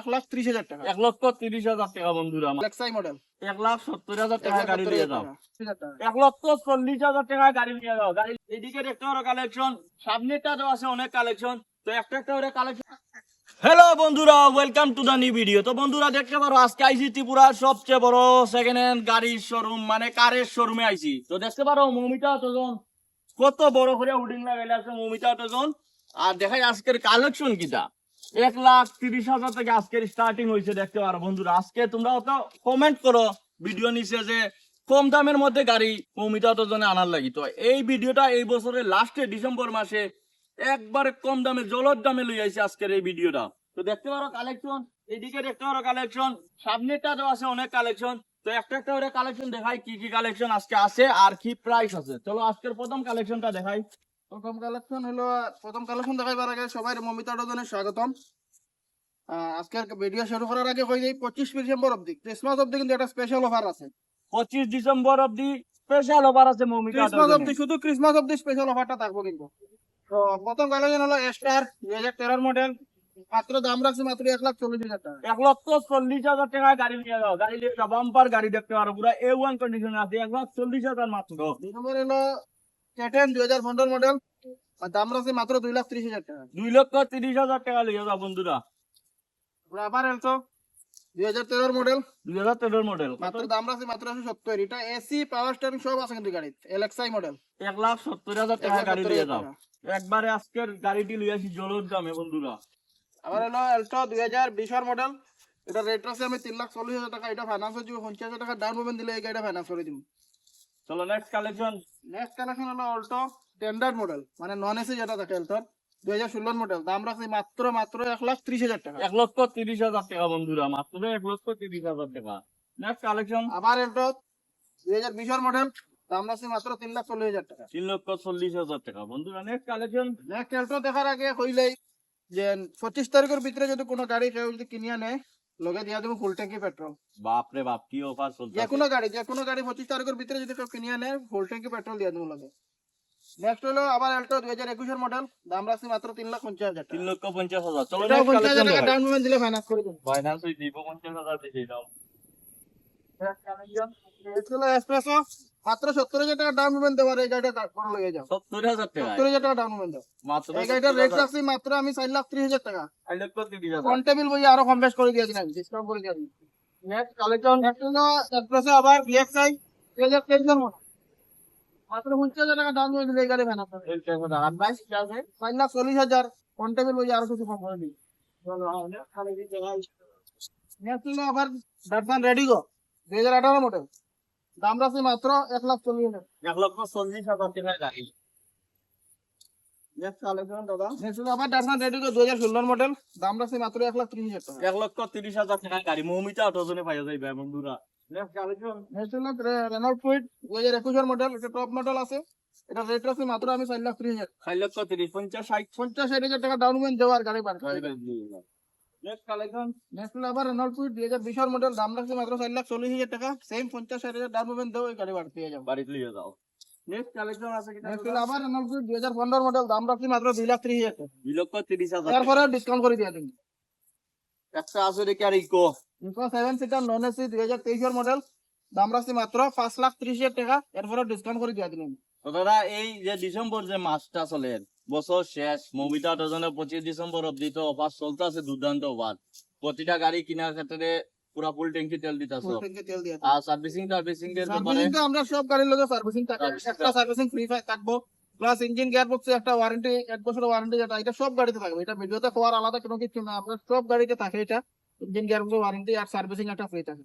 এক লাখ ত্রিশ হাজার টাকা। এক লক্ষ তিরিশ হাজার টাকা বন্ধুরা আমার। মডেল এক লাখ সত্তর হাজার টাকা গাড়ি যাও। এক লক্ষ চল্লিশ হাজার টাকা গাড়ি নিয়ে যাও। গাড়ি এদিকে দেখতে পারো কালেকশন সামনেটাতেও আছে অনেক কালেকশন তো একটা একটা করে কালেকশন হ্যালো বন্ধুরা welcome to the new video তো বন্ধুরা দেখতে পারো আজকে আইসি ত্রিপুরার সবচেয়ে বড় সেকেন্ড হ্যান্ড গাড়ির শোরুম মানে কারের শোরুমে আইসি তো দেখতে পারো মমিতা তোজন কত বড় করে হুডিং লাগাইলে আছে মমিতা তোজন আর দেখাই আজকের কালেকশন কিটা। এক লাখ তিরিশ হাজার থেকে আজকের স্টার্টিং হয়েছে, দেখতে পারো বন্ধুরা। আজকে তোমরা তো কমেন্ট করো ভিডিও নিচে যে কম দামের মধ্যে গাড়ি মমিতা অটোজনে আনার লাগি। তো এই ভিডিওটা এই বছরের লাস্টে ডিসেম্বর মাসে একবারে কম দামে জলের দামে লই আইছে আজকের এই ভিডিওটা তো দেখতে পারো কালেকশন এদিকে দেখতে পারো কালেকশন সামনেটাতেও আছে অনেক কালেকশন তো একটা একটা করে কালেকশন দেখাই, কি কি কালেকশন আজকে আছে আর কি প্রাইস আছে। চলো আজকের প্রথম কালেকশনটা দেখাই। প্রথম কালেকশন হলো প্রথম কালেকশন দেখাইবার আগে সবাই মমিতা ডজনে স্বাগতম। আজকের ভিডিও শুরু করার আগে কই যাই পঁচিশ ডিসেম্বর অব্দি ক্রিসমাস অব্দি কিন্তু একটা স্পেশাল অফার আছে। পঁচিশ ডিসেম্বর অব্দি স্পেশাল অফার আছে মমিতা ক্রিসমাস অব্দি শুধু ক্রিসমাস অব্দি স্পেশাল অফারটা থাকব কিন্তু। তো প্রথম কালেকশন হলো স্টার দুই হাজার তেরোর মডেল মাত্র দাম রাখছে মাত্র এক লাখ চল্লিশ হাজার টাকা। এক লক্ষ চল্লিশ হাজার টাকায় গাড়ি নিয়ে যাও। গাড়ি নিয়ে যাও বাম্পার গাড়ি দেখতে পারো পুরো এ ওয়ান কন্ডিশনে আছে এক লাখ চল্লিশ হাজার মাত্র। দুই নম্বর হলো ক্যাটেন দুই হাজার পনেরো মডেল দাম মাত্র দুই লাখ ত্রিশ হাজার টাকা। দুই লক্ষ তিরিশ হাজার টাকা লিয়ে যাও বন্ধুরা। আবার এলটো দুই হাজার তেরোর মডেল দুই হাজার তেরোর মডেল মাত্র দাম রাখছে মাত্র একশো সত্তর। এটা এসি পাওয়ার স্টারিং সব আছে কিন্তু গাড়িতে। এলএক্সআই মডেল এক লাখ সত্তর হাজার টাকা লাখ গাড়ি যাও। টাকা। একবারে আজকের গাড়িটি লিয়ে আসি জলোর দামে বন্ধুরা। আবার হলো এলটো দুই হাজার বিশের মডেল এটা রেট আছে আমি তিন লাখ চল্লিশ হাজার টাকা। এটা ফাইন্যান্স হচ্ছে পঞ্চাশ হাজার টাকা ডাউন পেমেন্ট দিলে এই গাড়িটা ফাইন্যান্স করে দিব। চলো নেক্সট কালেকশন নেক্সট কালেকশন হলো অল্টো স্ট্যান্ডার্ড মডেল মানে নন এসি যেটা থাকে এলটোর দুই হাজার ষোলোর মডেল দাম রাখছে মাত্র মাত্র এক লাখ ত্রিশ হাজার টাকা। এক লক্ষ তিরিশ হাজার টাকা বন্ধুরা মাত্র এক লক্ষ তিরিশ হাজার টাকা। নেক্সট কালেকশন আবার এলটো দুই হাজার বিশের মডেল দাম রাখছে মাত্র তিন লাখ চল্লিশ হাজার টাকা। তিন লক্ষ চল্লিশ হাজার টাকা। বন্ধুরা নেক্সট কালেকশন নেক্সট এলটো দেখার আগে কইলেই যে পঁচিশ তারিখের ভিতরে যদি কোনো গাড়ি কেউ যদি কিনিয়া নেয় লগে দিয়া দেবো ফুল ট্যাঙ্কি পেট্রোল বাপরে বাপ কি অফার চলছে? যে কোনো গাড়ি যে কোনো গাড়ি পঁচিশ তারিখের ভিতরে যদি কেউ কিনিয়া নেয় ফুল ট্যাঙ্কি পেট্রোল দিয়ে দেবো লগে। নেক্সট হলো আবার এলটো দুই হাজার একুশের মডেল দাম রাখছি মাত্র তিন লাখ পঞ্চাশ হাজার তিন লক্ষ পঞ্চাশ হাজার। চলো পঞ্চাশ হাজার টাকা ডাউন পেমেন্ট দিলে ফাইন্যান্স করে দেবো। ফাইন্যান্স দিব পঞ্চাশ হাজার দিয়ে দাও নেক্সট হলো মাত্র সত্তর হাজার টাকা ডাউন পেমেন্ট দেওয়ার এই গাড়িটা তারপর লয়ে যাও সত্তর হাজার টাকা। সত্তর হাজার টাকা ডাউন পেমেন্ট দাও এই গাড়িটার রেট রাখছি মাত্র আমি চার লাখ ত্রিশ হাজার টাকা। কন্টেবিল বই আরও কম বেশ করে দিয়ে দিলাম ডিসকাউন্ট করে দিয়ে নেক্সট কালেকশন নেক্সট আবার বিএক্সআই দুই হাজার তেইশের মডেল মাত্র পঞ্চাশ হাজার টাকা ডাউন পেমেন্ট দিলে গাড়ি ফাইন্যান্স হবে আর বাইশ চার লাখ চল্লিশ হাজার। কন্টেবিল বই আরও কিছু কম করে দিই। নেক্সট হলো আবার ডাটসান রেডিগো দুই হাজার আঠারো মডেল। দাম রাখছি মাত্র এক লাখ চল্লিশ হাজার। এক লক্ষ চল্লিশ হাজার গাড়ি। এক লাখ ত্রিশ হাজার টাকা। গাড়ি। মৌমিতা অটোজনে পাইয়া যাইবে একুশের মডেল। এটা টপ মডেল আছে। এটা রেট আছে মাত্র আমি চার লাখ ত্রিশ হাজার। চার লক্ষ তিরিশ পঞ্চাশ ষাট। পঞ্চাশ ষাট হাজার টাকা ডাউন পেমেন্ট দেওয়ার গাড়ি পার নেক্সট আবার রেনল্ড দুই হাজার বিশের মডেল দাম রাখছে মাত্র চার লাখ চল্লিশ হাজার টাকা। সেম পঞ্চাশ ষাট হাজার ডাউন পেমেন্ট দেওয়া এই গাড়ি বাড়তে পেয়ে বাড়িতে লিয়ে যাও। নেক্সট কালেকশন আছে নেক্সট আবার রেনল্ড দুই হাজার পনেরো মডেল দাম রাখছি মাত্র দুই লাখ ত্রিশ হাজার টাকা। দুই লক্ষ তিরিশ হাজার। এরপরে ডিসকাউন্ট করে দিয়ে দিন। একটা আছে দেখি আর ইকো ইনকো সেভেন সিটার নন এসি দুই হাজার তেইশের মডেল দাম রাখছি মাত্র পাঁচ লাখ ত্রিশ হাজার টাকা। এরপরে ডিসকাউন্ট করে দিয়ে দিলেন তো দাদা এই যে ডিসেম্বর যে মাসটা চলে বছর শেষ। মৌমিতা অটোজনে পঁচিশ ডিসেম্বর অব্দি তো অফার চলতে আছে দুর্দান্ত অফার প্রতিটা গাড়ি কেনার ক্ষেত্রে পুরা ফুল ট্যাঙ্কি তেল তেল দিয়ে আর সার্ভিসিং টার্ভিসিং এর ব্যাপারে সার্ভিসিং আমরা সব গাড়ির লগে সার্ভিসিং একটা সার্ভিসিং ফ্রি থাকব প্লাস ইঞ্জিন গিয়ার বক্সে একটা ওয়ারেন্টি এক বছরের ওয়ারেন্টি যেটা এটা সব গাড়িতে থাকবে এটা ভিডিওতে হওয়ার আলাদা কোনো কিছু না। আপনার সব গাড়িতে থাকে এটা। ইঞ্জিন গিয়ার বক্সে ওয়ারেন্টি আর সার্ভিসিং একটা ফ্রি থাকে।